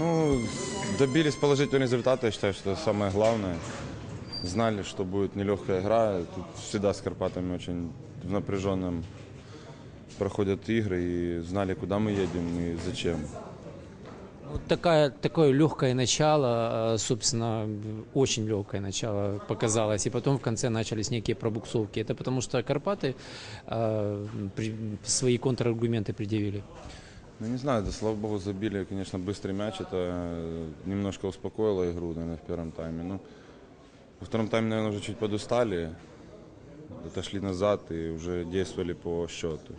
Ну, добились положительного результата, я считаю, что это самое главное. Знали, что будет нелегкая игра. Тут всегда с Карпатами очень в напряженном проходят игры и знали, куда мы едем и зачем. Вот такая, такое легкое начало, э, собственно, очень легкое начало показалось, и потом в конце начались некие пробуксовки. Это потому что Карпаты э, при- свои контраргументы предъявили. Ну, не знаю, да, слава богу, забили, конечно, быстрый мяч. Это э, немножко успокоило игру, наверное, в первом тайме. Ну, во втором тайме, наверное, уже чуть подустали, отошли назад и уже действовали по счету.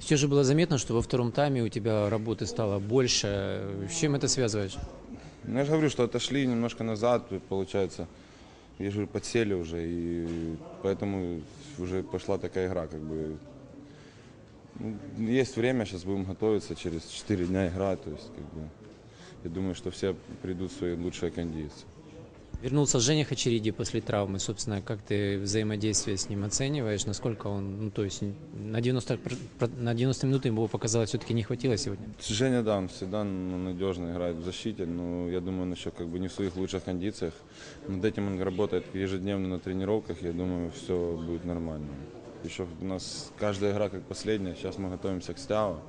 Все же было заметно, что во втором тайме у тебя работы стало больше. С чем это связываешь? Ну, я же говорю, что отошли немножко назад, и получается, я же говорю, подсели уже, и поэтому уже пошла такая игра, как бы. Ну, Есть время, сейчас будем готовиться, через 4 дня игра, то есть, как бы, я думаю, что все придут в свои лучшие кондиции. Вернулся Женя Хачериди после травмы. Собственно, как ты взаимодействие с ним оцениваешь? Насколько он, ну, то есть на 90, про- про- на 90 минут ему показалось, все-таки не хватило сегодня? Женя, да, он всегда ну, надежно играет в защите, но я думаю, он еще как бы не в своих лучших кондициях. Над этим он работает ежедневно на тренировках, я думаю, все будет нормально. Еще у нас каждая игра как последняя, сейчас мы готовимся к Стяу.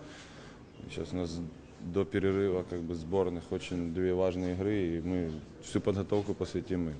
Сейчас у нас до перерыва как бы сборных очень две важные игры, и мы всю подготовку посвятим им.